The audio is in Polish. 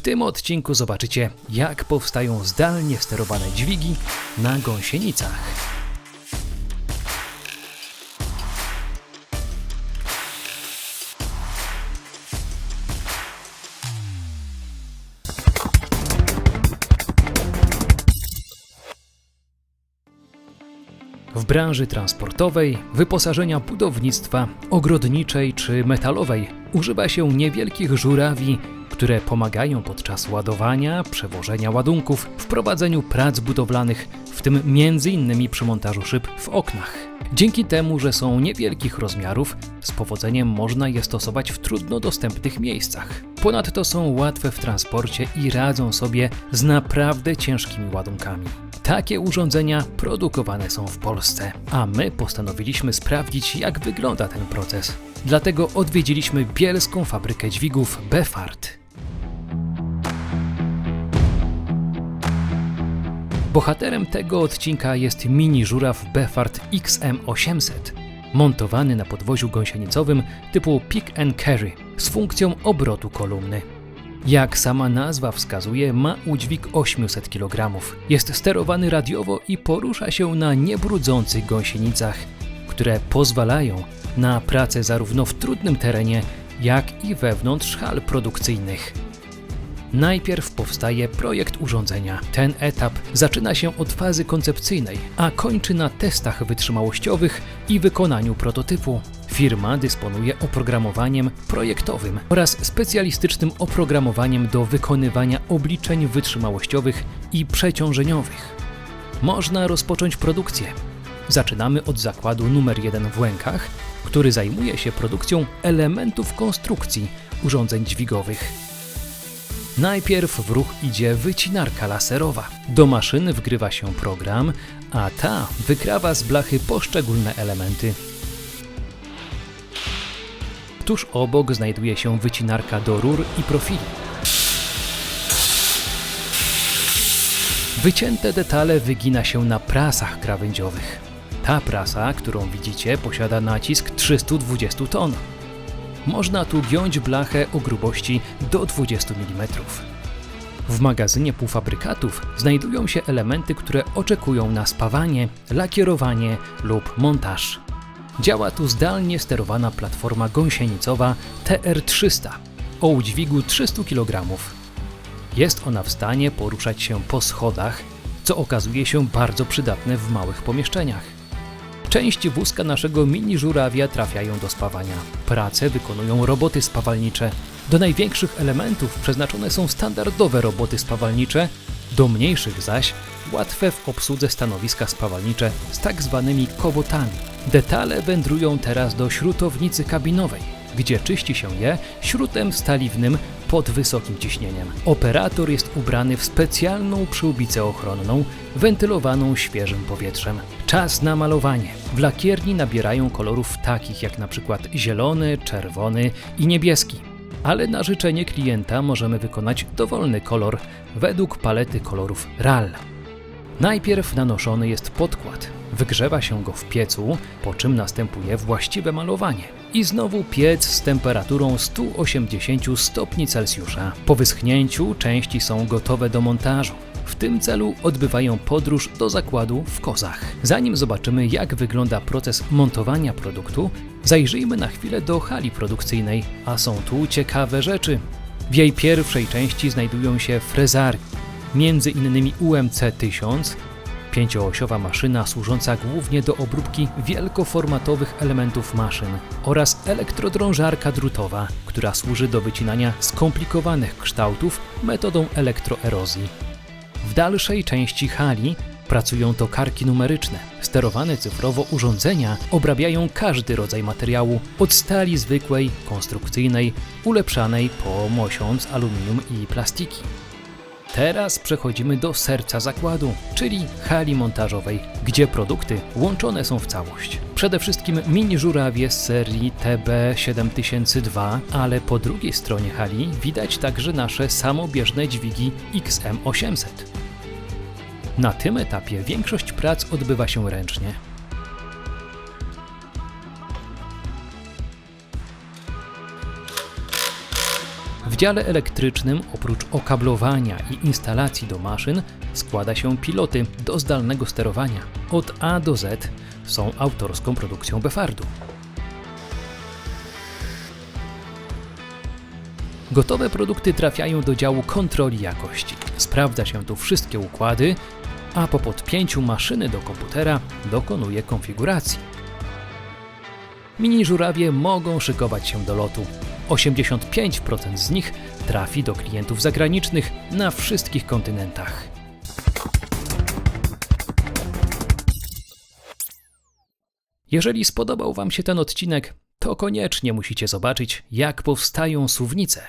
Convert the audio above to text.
W tym odcinku zobaczycie, jak powstają zdalnie sterowane dźwigi na gąsienicach. W branży transportowej, wyposażenia budownictwa, ogrodniczej czy metalowej używa się niewielkich żurawi, które pomagają podczas ładowania, przewożenia ładunków, w prowadzeniu prac budowlanych, w tym m.in. przy montażu szyb w oknach. Dzięki temu, że są niewielkich rozmiarów, z powodzeniem można je stosować w trudno dostępnych miejscach. Ponadto są łatwe w transporcie i radzą sobie z naprawdę ciężkimi ładunkami. Takie urządzenia produkowane są w Polsce, a my postanowiliśmy sprawdzić, jak wygląda ten proces. Dlatego odwiedziliśmy bielską fabrykę dźwigów Befart. Bohaterem tego odcinka jest mini żuraw Befart XM800, montowany na podwoziu gąsienicowym typu pick and carry z funkcją obrotu kolumny. Jak sama nazwa wskazuje, ma udźwig 800 kg. Jest sterowany radiowo i porusza się na niebrudzących gąsienicach, które pozwalają na pracę zarówno w trudnym terenie, jak i wewnątrz hal produkcyjnych. Najpierw powstaje projekt urządzenia. Ten etap zaczyna się od fazy koncepcyjnej, a kończy na testach wytrzymałościowych i wykonaniu prototypu. Firma dysponuje oprogramowaniem projektowym oraz specjalistycznym oprogramowaniem do wykonywania obliczeń wytrzymałościowych i przeciążeniowych. Można rozpocząć produkcję. Zaczynamy od zakładu numer 1 w Łękach, który zajmuje się produkcją elementów konstrukcji urządzeń dźwigowych. Najpierw w ruch idzie wycinarka laserowa. Do maszyny wgrywa się program, a ta wykrawa z blachy poszczególne elementy. Tuż obok znajduje się wycinarka do rur i profili. Wycięte detale wygina się na prasach krawędziowych. Ta prasa, którą widzicie, posiada nacisk 320 ton. Można tu giąć blachę o grubości do 20 mm. W magazynie półfabrykatów znajdują się elementy, które oczekują na spawanie, lakierowanie lub montaż. Działa tu zdalnie sterowana platforma gąsienicowa TR300 o udźwigu 300 kg. Jest ona w stanie poruszać się po schodach, co okazuje się bardzo przydatne w małych pomieszczeniach. Części wózka naszego mini żurawia trafiają do spawania. Pracę wykonują roboty spawalnicze. Do największych elementów przeznaczone są standardowe roboty spawalnicze, do mniejszych zaś łatwe w obsłudze stanowiska spawalnicze z tak zwanymi kowotami. Detale wędrują teraz do śrutownicy kabinowej, gdzie czyści się je śrutem staliwnym pod wysokim ciśnieniem. Operator jest ubrany w specjalną przyłbicę ochronną, wentylowaną świeżym powietrzem. Czas na malowanie. W lakierni nabierają kolorów takich jak na przykład zielony, czerwony i niebieski. Ale na życzenie klienta możemy wykonać dowolny kolor według palety kolorów RAL. Najpierw nanoszony jest podkład. Wygrzewa się go w piecu, po czym następuje właściwe malowanie. I znowu piec z temperaturą 180 stopni Celsjusza. Po wyschnięciu części są gotowe do montażu. W tym celu odbywają podróż do zakładu w Kozach. Zanim zobaczymy, jak wygląda proces montowania produktu, zajrzyjmy na chwilę do hali produkcyjnej, a są tu ciekawe rzeczy. W jej pierwszej części znajdują się frezarki, między innymi UMC 1000, pięcioosiowa maszyna służąca głównie do obróbki wielkoformatowych elementów maszyn oraz elektrodrążarka drutowa, która służy do wycinania skomplikowanych kształtów metodą elektroerozji. W dalszej części hali pracują tokarki numeryczne. Sterowane cyfrowo urządzenia obrabiają każdy rodzaj materiału, od stali zwykłej, konstrukcyjnej, ulepszanej po mosiąc, aluminium i plastiki. Teraz przechodzimy do serca zakładu, czyli hali montażowej, gdzie produkty łączone są w całość. Przede wszystkim mini żurawie z serii TB7002, ale po drugiej stronie hali widać także nasze samobieżne dźwigi XM800. Na tym etapie większość prac odbywa się ręcznie. Dziale elektrycznym oprócz okablowania i instalacji do maszyn składa się piloty do zdalnego sterowania. Od A do Z są autorską produkcją Befardu. Gotowe produkty trafiają do działu kontroli jakości. Sprawdza się tu wszystkie układy, a po podpięciu maszyny do komputera dokonuje konfiguracji. Mini żurawie mogą szykować się do lotu. 85% z nich trafi do klientów zagranicznych na wszystkich kontynentach. Jeżeli spodobał Wam się ten odcinek, to koniecznie musicie zobaczyć, jak powstają suwnice.